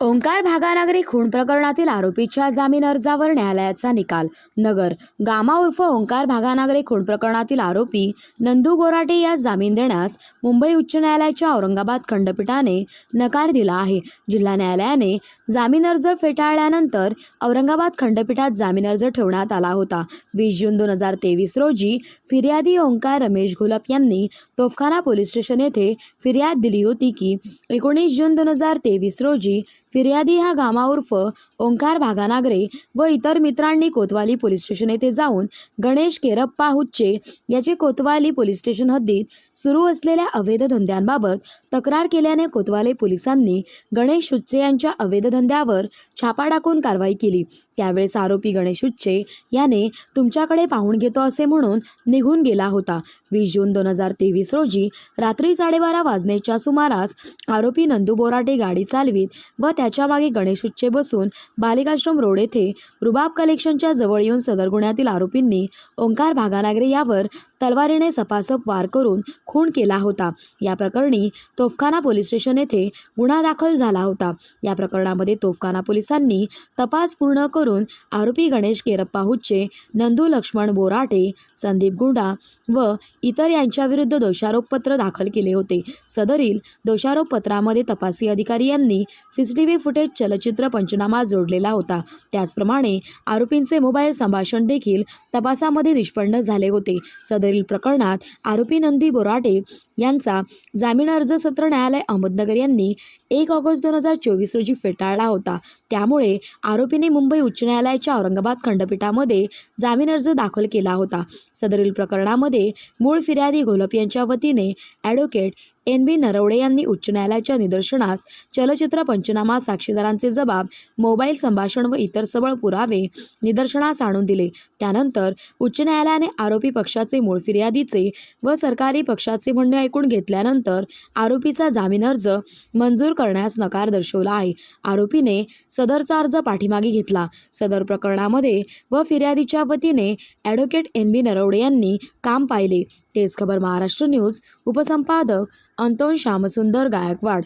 ओंकार भागानगरी खून प्रकरणातील आरोपीच्या जामीन अर्जावर न्यायालयाचा निकाल. नगर गामा उर्फ ओंकार भागानगरी खून प्रकरणातील आरोपी नंदू गोराटे यास जामीन देण्यास मुंबई उच्च न्यायालयाच्या औरंगाबाद खंडपीठाने नकार दिला आहे. जिल्हा न्यायालयाने जामीन अर्ज फेटाळल्यानंतर औरंगाबाद खंडपीठात जामीन अर्ज ठेवण्यात आला होता. वीस जून दोन हजार तेवीस रोजी फिर्यादी ओंकार रमेश घुलप यांनी तोफखाना पोलीस स्टेशन येथे फिर्याद दिली होती की एकोणीस जून दोन हजार तेवीस रोजी फिर्यादी हा घामाउर्फ ओंकार भागानागरे व इतर मित्रांनी कोतवाली पोलीस स्टेशन येथे जाऊन गणेश केरप्पा हुच्चे याचे कोतवाली पोलीस स्टेशन हद्दीत सुरू असलेल्या अवैध धंद्यांबाबत तक्रार केल्याने कोतवाली पोलिसांनी गणेश हुच्चे यांच्या अवैध धंद्यावर छापा टाकून कारवाई केली. त्यावेळेस आरोपी गणेश उच्चे याने तुमच्याकडे पाहून घेतो असे म्हणून निघून गेला होता. वीस जून दोन हजार तेवीस रोजी रात्री साडेबारा वाजण्याच्या सुमारास आरोपी नंदू बोराटे गाडी चालवीत व त्याच्यामागे गणेश उच्चे बसून बालिकाश्रम रोड येथे रुबाब कलेक्शनच्या जवळ येऊन सदर गुन्ह्यातील आरोपींनी ओंकार भागानागरे यावर तलवारीने सपासप वार करून खून केला होता. या प्रकरणी तोफखाना पोलीस स्टेशन येथे गुन्हा दाखल झाला होता. या प्रकरणामध्ये तोफखाना पोलिसांनी तपास पूर्ण करून आरोपी गणेश केरप्पा हुच्चे नंदू लक्ष्मण बोराटे संदीप गुंडा व इतर यांच्याविरुद्ध दोषारोपपत्र दाखल केले होते. सदरील दोषारोपपत्रामध्ये तपासी अधिकारी यांनी C C T V footage चलचित्र पंचनामा जोडलेला होता. त्याचप्रमाणे आरोपींचे मोबाईल संभाषण देखील तपासामध्ये निष्पन्न झाले होते. सदरील प्रकरणात आरोपी नंदी बोराटे यांचा जामीन अर्ज सत्र न्यायालय अहमदनगर यांनी एक ऑगस्ट दोन हजार चोवीस रोजी फेटाळला होता. त्यामुळे आरोपीने मुंबई उच्च न्यायालयाच्या औरंगाबाद खंडपीठामध्ये जामीन अर्ज दाखल केला होता. सदरील प्रकरणामध्ये मूळ फिर्यादी घोलप यांच्या वतीने ॲडव्होकेट एन बी नरवडे यांनी उच्च न्यायालयाच्या निदर्शनास चलचित्र पंचनामा साक्षीदारांचे जबाब मोबाईल संभाषण व इतर सबळ पुरावे निदर्शनास आणून दिले. त्यानंतर उच्च न्यायालयाने आरोपी पक्षाचे मूळ फिर्यादीचे व सरकारी पक्षाचे म्हणणे ऐकून घेतल्यानंतर आरोपीचा जामीन अर्ज मंजूर करण्यास नकार दर्शवला आहे. आरोपीने सदरचा अर्ज पाठीमागे घेतला. सदर प्रकरणामध्ये व फिर्यादीच्या वतीने ॲडव्होकेट एन बी नरवडे यांनी काम पाहिले. तेच खबर महाराष्ट्र न्यूज उपसंपादक अंतोन श्यामसुंदर गायकवाड.